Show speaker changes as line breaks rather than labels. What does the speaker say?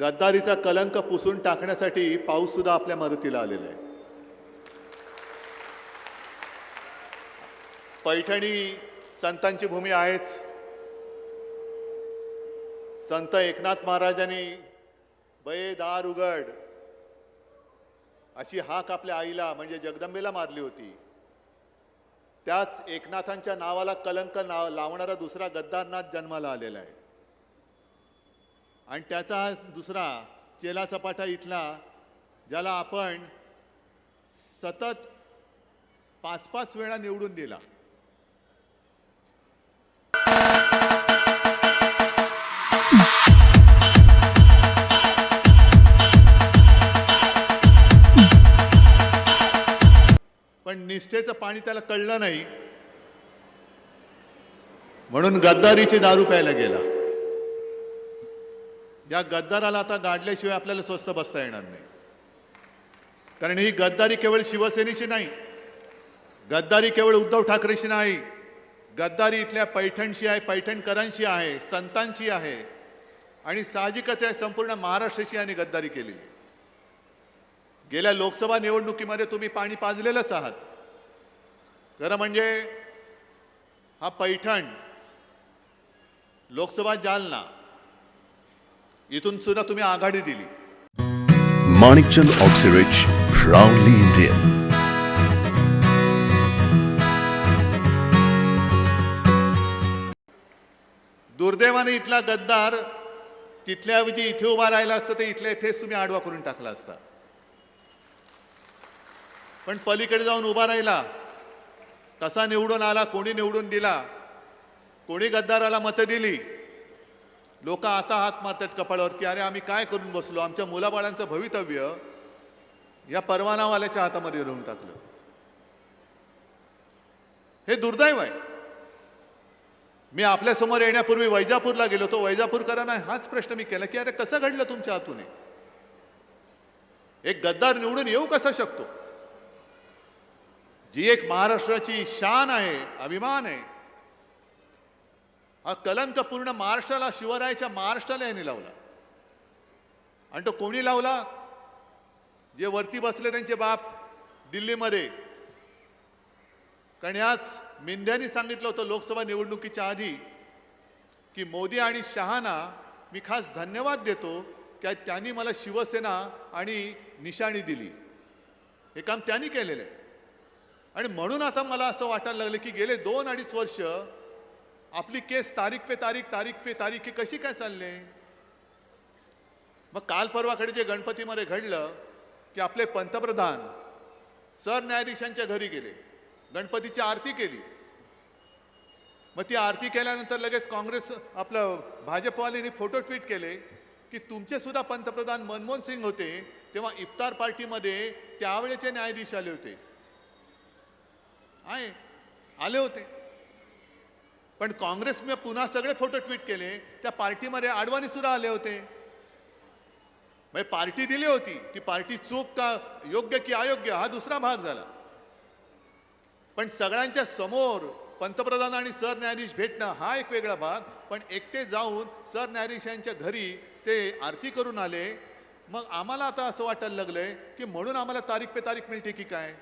गद्दारीचा कलंक पुसून टाकण्यासाठी पाऊससुद्धा आपल्या मदतीला आलेला आहे. पैठणी संतांची भूमी आहेच. संत एकनाथ महाराजांनी बये दार उघड अशी हाक आपल्या आईला म्हणजे जगदंबेला मारली होती. त्याच एकनाथांच्या नावाला कलंक नाव लावणारा दुसरा गद्दारनाथ जन्माला आलेला आहे. आणि त्याचा दुसरा चेला चपाटा इथला ज्याला आपण सतत पाच पाच वेळा निवडून दिला. पण निष्ठेचं पाणी त्याला कळलं नाही. म्हणून गद्दारीची दारू प्यायला गेला. या गद्दाराला आता गाडल्याशिवाय आपल्याला स्वस्त बसता येणार नाही. कारण ही गद्दारी केवळ शिवसेनेची नाही गद्दारी केवळ उद्धव ठाकरेशी नाही. गद्दारी इथल्या पैठणशी आहे पैठणकरांशी आहे संतांची आहे. आणि साहजिकच आहे संपूर्ण महाराष्ट्राशी यांनी गद्दारी केलेली गेल्या लोकसभा निवडणुकीमध्ये तुम्ही पाणी पाजलेलंच आहात. खरं म्हणजे हा पैठण लोकसभा जालना इथून सुद्धा तुम्ही आघाडी दिली
Manikchand Oxyrich, proudly Indian.
दुर्दैवाने इथला गद्दार तिथल्याऐवजी इथे उभा राहिला असतं ते इथल्या इथेच तुम्ही आडवा करून टाकला असता पण पलीकडे जाऊन उभा राहिला कसा निवडून आला कोणी निवडून दिला कोणी गद्दाराला मतं दिली लोक आता हात मारतात कपाळावर की अरे आम्ही काय करून बसलो? आमच्या मुलाबाळांचं भवितव्य या परवानावाल्याच्या हातामध्ये राहून टाकलं. हे दुर्दैव आहे. मी आपल्यासमोर येण्यापूर्वी वैजापूरला गेलो तो वैजापूरकरांना हाच प्रश्न मी केला की अरे कसं घडलं तुमच्या हातून एक गद्दार निवडून येऊ कसा शकतो? जी एक महाराष्ट्राची शान आहे अभिमान आहे हा कलंक पूर्ण महाराष्ट्राला शिवरायाच्या महाराष्ट्राला यांनी लावला. आणि तो कोणी लावला? जे वरती बसले त्यांचे बाप दिल्लीमध्ये. कारण याच मेंढ्यांनी सांगितलं होतं लोकसभा निवडणुकीच्या आधी की मोदी आणि शहाना मी खास धन्यवाद देतो की त्यांनी मला शिवसेना आणि निशाणी दिली. हे काम त्यांनी केलेलं आहे. आणि म्हणून आता मला असं वाटायला लागलं की गेले दोन अडीच वर्ष आपली केस तारीख पे तारीख तारीख पे तारीख ही कशी काय चालले? मग काल परवाकडे जे गणपतीमध्ये घडलं की आपले पंतप्रधान सरन्यायाधीशांच्या घरी गेले. गणपतीची आरती केली. मग ती आरती केल्यानंतर लगेच काँग्रेस आपलं भाजपवाल्यांनी फोटो ट्विट केले की तुमचे सुद्धा पंतप्रधान मनमोहन सिंग होते तेव्हा इफ्तार पार्टीमध्ये त्यावेळेचे न्यायाधीश आले होते. आहे आले होते. पण काँग्रेसने पुन्हा सगळे फोटो ट्विट केले. त्या पार्टीमध्ये आडवाणी सुद्धा आले होते. म्हणजे पार्टी दिली होती ती पार्टी चूक का योग्य की अयोग्य हा दुसरा भाग झाला. पण सगळ्यांच्या समोर पंतप्रधान आणि सरन्यायाधीश भेटणं हा एक वेगळा भाग. पण एकटे जाऊन सरन्यायाधीशांच्या घरी ते आरती करून आले. मग आम्हाला आता असं वाटायला लागलंय की म्हणून आम्हाला तारीख पे तारीख मिळते की काय?